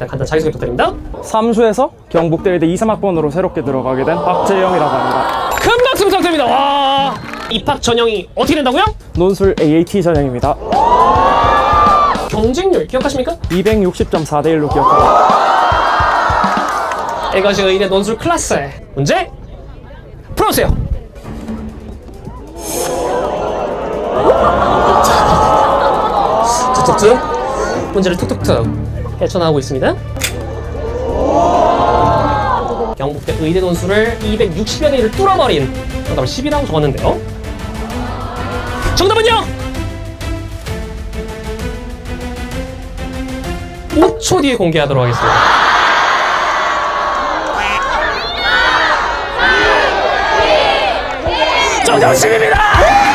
자, 간단 자기소개 부탁드립니다. 삼수에서 경북대의대 2, 3학번으로 새롭게 들어가게 된 박재영이라고 합니다. 큰 박수 부탁드립니다. 와. 입학 전형이 어떻게 된다고요? 논술 AAT 전형입니다. 경쟁률 기억하십니까? 260.4대 1로 기억합니다. 이것이 의대 논술 클래스의 문제 풀어주세요. 툭툭툭 문제를 툭툭툭 헤쳐나오고 있습니다. 경북대 의대 논술을 260여 개를 뚫어버린 정답을 10이라고 적었는데요. 정답은요? 5초 뒤에 공개하도록 하겠습니다. 정답 10입니다!